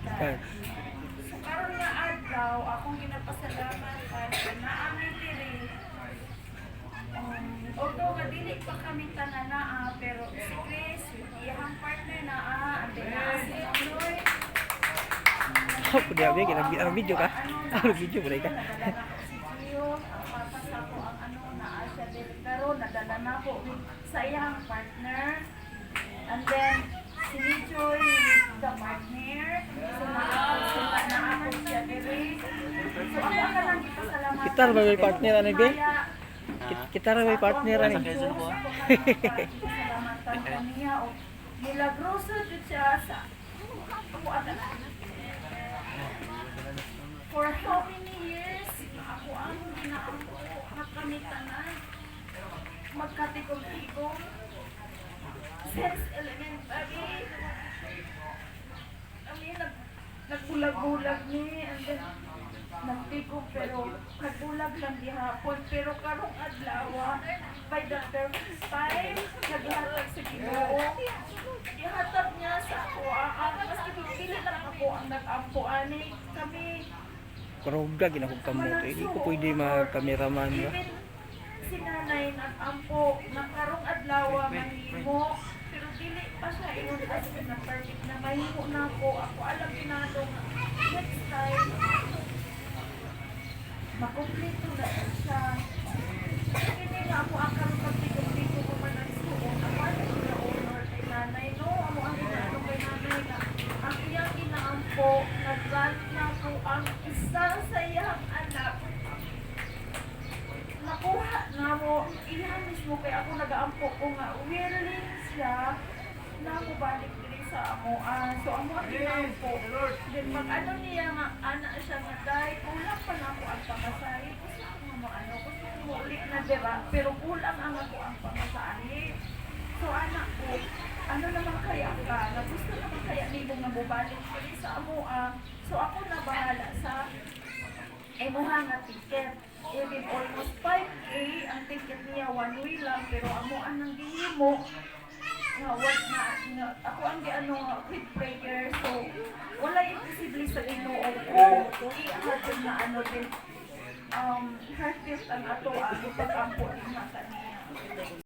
God. So karon nga adlaw akong ginapasalamat kay naami diri. Um, although nga dili pa kami tananaa pero si Chris, iyang partner na ah, ande na si Lloyd. Oh, kundi abi kita ang video ka. Ang video ba ka? Gio, ang ang ano na siya dili karon nadala na ko sa iyang partner. And then si Joy the partner. So nakapagsunta na ako siya diri. So ako ka lang ipasalamat. Kita ba may partner ani be? Kita ra may partner ani. Milagroso jud siya sa For how many years ako ang ginaampo nakamitanan magkatigong-tigong since elementary I mean, nag, nagbulag-bulag ni and then nagtigong pero nagbulag lang gihapon. Pero karong adlaw by the third time naghatag sa Ginoo. Ihatag niya sa ako ang mas pili lang ako ang nag-ampo ani. Kami Karoga ginakog kamo to. Hindi ko pwede mag-cameraman ba. Even si nanay nag-ampo na karong adlaw mahimo. Pero dili pa siya iyon as na perfect na mahimo na ako. Ako alam ginado nga next time makumpleto na siya. Hindi na ako ang kapitong-pito ko man ang suon ako ano na honor kay nanay. No amo ang ginano kay nanay na. Ang iyang ginaampo nag-grant na po ang isa sa iyang anak. Nakuha na mo iya mismo kay ako nagaampo ko nga willing siya na mo balik diri sa amo ah so amo ang ginampo then mag ano niya nga ana siya nga dai kulang pa na ako ang pamasahe gusto ko mo ano gusto ko mo ulit na dira pero kulang ang ako ang pamasahe. So anak ko ano naman kaya ka? Na gusto naman kaya nimo nga mobalik diri sa amo ah. So ako na bahala sa eh muha nga ticket. Even almost 5K, ang ticket niya one way lang, pero amo anang gihimo. Nga, wag nga, nga, ako ang giano nga with prayer, so wala imposible sa Ginoo ko. Ihatod na ano din, um, heartfelt ang ato ang pag-ampo din nga kaniya.